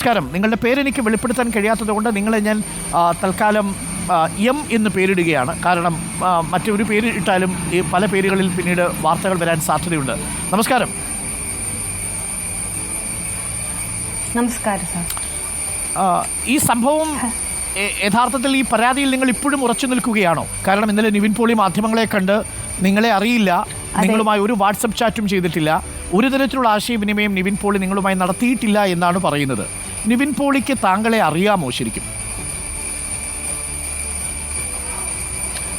നമസ്കാരം. നിങ്ങളുടെ പേരെനിക്ക് വെളിപ്പെടുത്താൻ കഴിയാത്തത് കൊണ്ട് നിങ്ങളെ ഞാൻ തൽക്കാലം എം എന്ന് പേരിടുകയാണ്. കാരണം മറ്റൊരു പേര് ഇട്ടാലും ഈ പല പേരുകളിൽ പിന്നീട് വാർത്തകൾ വരാൻ സാധ്യതയുണ്ട്. നമസ്കാരം. നമസ്കാരം ഈ സംഭവം യഥാർത്ഥത്തിൽ ഈ പരാതിയിൽ നിങ്ങൾ ഇപ്പോഴും ഉറച്ചു നിൽക്കുകയാണോ? കാരണം ഇന്നലെ നിവിൻ പോളി മാധ്യമങ്ങളെ കണ്ട് നിങ്ങളെ അറിയില്ല നിങ്ങളുമായി ഒരു വാട്സപ്പ് ചാറ്റും ചെയ്തിട്ടില്ല ഒരു തരത്തിലുള്ള ആശയവിനിമയം നിവിൻ പോളി നിങ്ങളുമായി നടത്തിയിട്ടില്ല എന്നാണ് പറയുന്നത്. നിവിൻ പോളിക്ക് താങ്കളെ അറിയാമോ ശരിക്കും?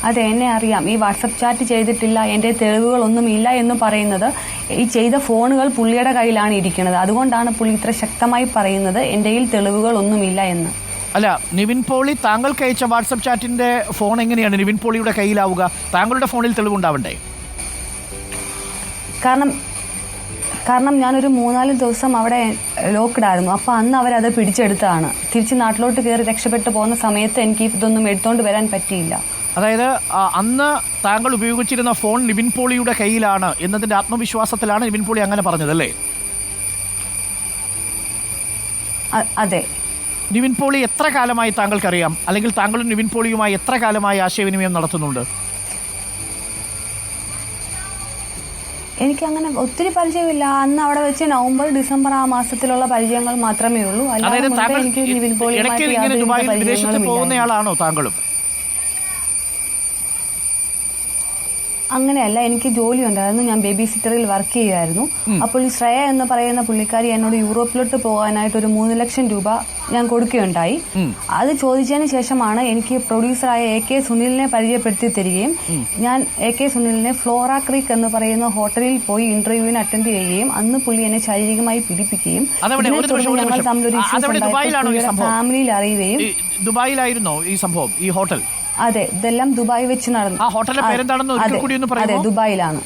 അതെ എന്നെ അറിയാം. ഈ വാട്സപ്പ് ചാറ്റ് ചെയ്തിട്ടില്ല എന്റെ തെളിവുകളൊന്നും ഇല്ല എന്ന് പറയുന്നത് ഈ ചെയ്ത ഫോണുകൾ പുള്ളിയുടെ കയ്യിലാണ് ഇരിക്കുന്നത്. അതുകൊണ്ടാണ് പുള്ളി ഇത്ര ശക്തമായി പറയുന്നത് എന്റെയിൽ തെളിവുകളൊന്നുമില്ല എന്ന്. അല്ല നിവിൻ പോളി താങ്കൾക്ക് അയച്ച വാട്സപ്പ് ചാറ്റിന്റെ ഫോൺ എങ്ങനെയാണ് നിവിൻ പോളിയുടെ കയ്യിലാവുക? താങ്കളുടെ ഫോണിൽ തെളിവുണ്ടാവണ്ടേ? കാരണം കാരണം ഞാനൊരു മൂന്നാൽ ദിവസം അവിടെ ലോക്ക്ഡ് ആയിരുന്നു അപ്പോൾ അന്ന് അവരത് പിടിച്ചെടുത്താണ് തിരിച്ച് നാട്ടിലോട്ട് കയറി രക്ഷപ്പെട്ടു പോകുന്ന സമയത്ത് എനിക്ക് ഇതൊന്നും എടുത്തോണ്ട് വരാൻ പറ്റിയില്ല. അതായത് അന്ന് താങ്കൾ ഉപയോഗിച്ചിരുന്ന ഫോൺ നിവിൻ പോളിയുടെ കയ്യിലാണ് എന്നതിന്റെ ആത്മവിശ്വാസത്തിലാണ് നിവിൻ പോളി അങ്ങനെ പറഞ്ഞതല്ലേ അല്ലേ? അതെ. നിവിൻ പോളി എത്ര കാലമായി താങ്കൾക്കറിയാം? അല്ലെങ്കിൽ താങ്കളും നിവിൻ പോളിയുമായി എത്ര കാലമായി ആശയവിനിമയം നടത്തുന്നുണ്ട്? എനിക്ക് അങ്ങനെ ഒത്തിരി പരിചയമില്ല. അന്ന് അവിടെ വെച്ച് നവംബർ ഡിസംബർ ആ മാസത്തിലുള്ള പരിചയങ്ങൾ മാത്രമേ ഉള്ളൂ. അല്ലാതെ എനിക്ക് നിവിൻ വിദേശത്ത്. പോകുന്നയാളാണോ താങ്കളും? അങ്ങനെയല്ല എനിക്ക് ജോലി ഉണ്ടായിരുന്നു ഞാൻ ബേബി സിറ്ററിൽ വർക്ക് ചെയ്യുമായിരുന്നു അപ്പോൾ ഈ ശ്രേയ എന്ന് പറയുന്ന പുള്ളിക്കാരി എന്നോട് യൂറോപ്പിലോട്ട് പോകാനായിട്ട് ഒരു മൂന്ന് ലക്ഷം രൂപ ഞാൻ കൊടുക്കുകയുണ്ടായി. അത് ചോദിച്ചതിന് ശേഷമാണ് എനിക്ക് പ്രൊഡ്യൂസറായ എ കെ സുനിലിനെ പരിചയപ്പെടുത്തി തരികയും ഞാൻ എ കെ സുനിലിനെ ഫ്ലോറ ക്രീക്ക് എന്ന് പറയുന്ന ഹോട്ടലിൽ പോയി ഇന്റർവ്യൂവിന് അറ്റൻഡ് ചെയ്യുകയും അന്ന് പുള്ളി എന്നെ ശാരീരികമായി പീഡിപ്പിക്കുകയും ഒരു ഞങ്ങൾ. തമ്മിലൊരു? ഫാമിലിയിൽ അറിയുകയും ദുബായിലായിരുന്നോ ഈ സംഭവം ഈ ഹോട്ടൽ? അതെ ഇതെല്ലാം ദുബായ് വെച്ച് നടന്നു ആ ഹോട്ടലിന്റെ പേരെന്താണെന്ന് ഒരിക്കൽ അതെ, കൂടി ഒന്ന് അതെ പറയുമോ ദുബായിലാണ്.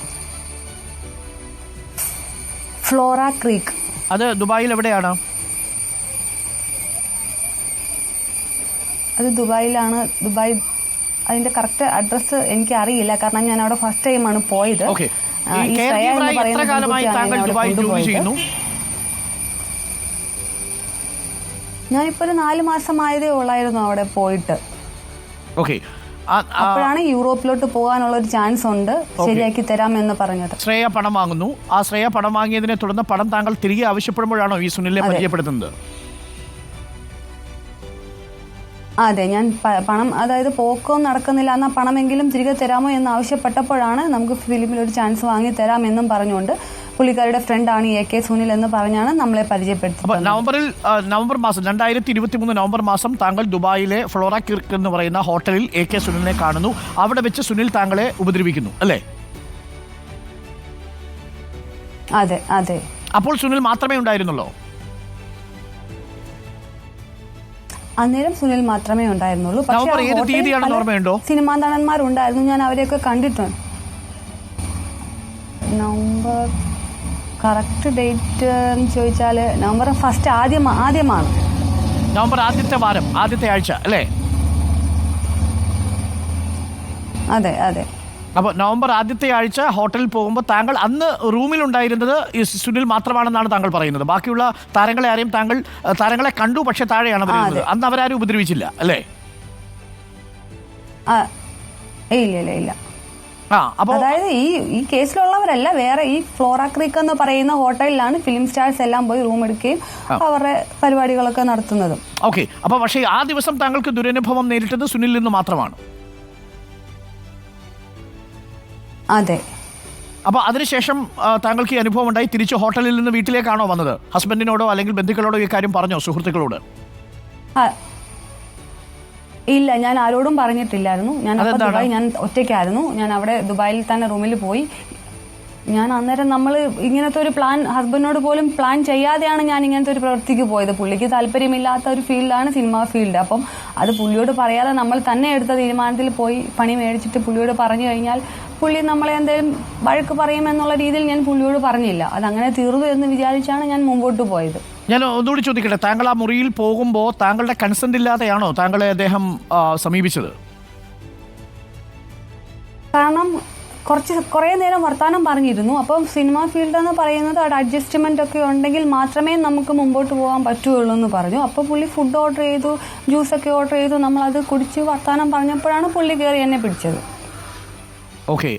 Flora Creek. അത് ദുബായിൽ എവിടെയാണ്? അത് ദുബായിലാണ്. ദുബായ് അതിന്റെ കറക്റ്റ് അഡ്രസ് എനിക്ക് അറിയില്ല. കാരണം ഞാൻ അവിടെ ഫസ്റ്റ് ടൈമാണ് പോയത്. ഓക്കെ ആ, ഈ കെയർ ശ്രേയ എന്ന് എത്ര പറയുന്ന കാലമായി പെൺകുട്ടിയാണ് താങ്കൾ എന്നെ അവിടെ ദുബായിൽ ജോലി കൊണ്ടുപോയത്. ചെയ്യുന്നു? ഞാനിപ്പോ ഒരു നാല് മാസമായതേ ഉള്ളായിരുന്നു അവിടെ പോയിട്ട്. ഓക്കെ അപ്പോഴാണ് യൂറോപ്പിലോട്ട് പോകാനുള്ള ഒരു ചാൻസ് ഉണ്ട്. ശരിയാക്കി തരാം എന്ന് പറഞ്ഞത്. ശ്രേയ പണം വാങ്ങുന്നു. ആ ശ്രേയ പണം വാങ്ങിയതിനെ തുടർന്ന് പണം താങ്കൾ തിരികെ ആവശ്യപ്പെടുമ്പോഴാണോ ഈ സുനിലിനെ പരിചയപ്പെടുത്തുന്നത്? അതെ ഞാൻ പണം അതായത് പോക്കോ നടക്കുന്നില്ല എന്നാൽ പണമെങ്കിലും തിരികെ തരാമോ എന്ന് ആവശ്യപ്പെട്ടപ്പോഴാണ് നമുക്ക് ഫിലിമിൽ ഒരു ചാൻസ് വാങ്ങി തരാം എന്നും പറഞ്ഞുകൊണ്ട് പുള്ളിക്കാരുടെ ഫ്രണ്ടാണ് എ കെ സുനിൽ എന്ന് പറഞ്ഞാണ് നമ്മളെ പരിചയപ്പെടുത്തുന്നത് നവംബറിൽ നവംബർ മാസം രണ്ടായിരത്തി ഇരുപത്തി മൂന്ന് നവംബർ മാസം താങ്കൾ ദുബായിലെ ഫ്ലോറ കിർക്ക് എന്ന് പറയുന്ന ഹോട്ടലിൽ എ കെ സുനിലിനെ കാണുന്നു. അവിടെ വെച്ച് സുനിൽ താങ്കളെ ഉപദ്രവിക്കുന്നു അല്ലേ? അതെ അതെ. അപ്പോൾ സുനിൽ മാത്രമേ ഉണ്ടായിരുന്നുള്ളൂ? അന്നേരം സുനിൽ മാത്രമേ ഉണ്ടായിരുന്നുള്ളൂ. പക്ഷേ? സിനിമാ നടന്മാരുണ്ടായിരുന്നു. ഞാൻ അവരെയൊക്കെ കണ്ടിട്ടുണ്ട്. നവംബർ കറക്റ്റ് ഡേറ്റ് എന്ന് ചോദിച്ചാൽ നവംബർ ഫസ്റ്റ് ആദ്യം ആദ്യമാണ്. നവംബർ ആദ്യത്തെ വാരം ആദ്യത്തെ ആഴ്ച അല്ലേ? അതെ അതെ. അപ്പോൾ നവംബർ ആദ്യത്തെ ആഴ്ച ഹോട്ടലിൽ പോകുമ്പോൾ താങ്കൾ അന്ന് റൂമിൽ ഉണ്ടായിരുന്നത് ഈ സുനിൽ മാത്രമാണെന്നാണ് താങ്കൾ പറയുന്നത്. ബാക്കിയുള്ള താരങ്ങളെ ആരെയും താങ്കൾ താരങ്ങളെ കണ്ടു പക്ഷെ താഴെയാണ് പറയുന്നത് അന്ന് അവരാരും ഉപദ്രവിച്ചില്ല അല്ലേ? ഇല്ല ഇല്ല ഇല്ല. അതായത് ഈ ഈ കേസിലുള്ളവരല്ല വേറെ ഈ ഫ്ലോറ ക്രീക്ക് എന്ന് പറയുന്ന ഹോട്ടലിലാണ് ഫിലിം സ്റ്റാർസ് എല്ലാം പോയി റൂം എടുക്കുകയും അവരുടെ പരിപാടികളൊക്കെ നടത്തുന്നതും. ഓക്കെ അപ്പൊ പക്ഷേ ആ ദിവസം താങ്കൾക്ക് ദുരനുഭവം നേരിട്ടത് സുനിൽ നിന്ന് മാത്രമാണ്. അതെ. അപ്പൊ അതിനുശേഷം താങ്കൾക്ക് ഈ അനുഭവം ഉണ്ടായി തിരിച്ച് ഹോട്ടലിൽ നിന്ന് വീട്ടിലേക്കാണോ വന്നത്? ഹസ്ബൻഡിനോടോ അല്ലെങ്കിൽ ബന്ധുക്കളോടോ ഈ കാര്യം പറഞ്ഞോ സുഹൃത്തുക്കളോട്? ഇല്ല ഞാൻ ആരോടും പറഞ്ഞിട്ടില്ലായിരുന്നു. ഞാൻ അപ്പൊ ദുബായ് ഞാൻ ഒറ്റയ്ക്കായിരുന്നു. ഞാൻ അവിടെ ദുബായിൽ തന്നെ റൂമിൽ പോയി. ഞാൻ അന്നേരം നമ്മൾ ഇങ്ങനത്തെ ഒരു പ്ലാൻ ഹസ്ബൻഡിനോട് പോലും പ്ലാൻ ചെയ്യാതെയാണ് ഞാൻ ഇങ്ങനത്തെ ഒരു പ്രവൃത്തിക്ക് പോയത്. പുള്ളിക്ക് താല്പര്യമില്ലാത്ത ഒരു ഫീൽഡാണ് സിനിമാ ഫീൽഡ്. അപ്പം അത് പുള്ളിയോട് പറയാതെ നമ്മൾ തന്നെ എടുത്ത തീരുമാനത്തിൽ പോയി പണി മേടിച്ചിട്ട് പുള്ളിയോട് പറഞ്ഞു കഴിഞ്ഞാൽ പുള്ളി നമ്മളെ എന്തെങ്കിലും വഴക്ക് പറയുമെന്നുള്ള രീതിയിൽ ഞാൻ പുള്ളിയോട് പറഞ്ഞില്ല. അതങ്ങനെ തീർന്നു എന്ന് വിചാരിച്ചാണ് ഞാൻ മുമ്പോട്ട് പോയത്. ഞാൻ ഒന്നുകൂടി ചോദിക്കട്ടെ താങ്കൾ ആ മുറിയിൽ പോകുമ്പോൾ താങ്കളുടെ കൺസെന്റ് ഇല്ലാതെയാണോ താങ്കളെ അദ്ദേഹം സമീപിച്ചത്? കാരണം കുറച്ച് കുറേ നേരം വർത്താനം പറഞ്ഞിരുന്നു. അപ്പം സിനിമ ഫീൽഡ് എന്ന് പറയുന്നത് അവിടെ അഡ്ജസ്റ്റ്മെന്റ് ഒക്കെ ഉണ്ടെങ്കിൽ മാത്രമേ നമുക്ക് മുമ്പോട്ട് പോകാൻ പറ്റുള്ളൂ എന്ന് പറഞ്ഞു. അപ്പോൾ പുള്ളി ഫുഡ് ഓർഡർ ചെയ്തു ജ്യൂസ് ഒക്കെ ഓർഡർ ചെയ്തു. നമ്മൾ അത് കുടിച്ച് വർത്താനം പറഞ്ഞപ്പോഴാണ് പുള്ളി കയറി എന്നെ പിടിച്ചത്. ഓക്കെ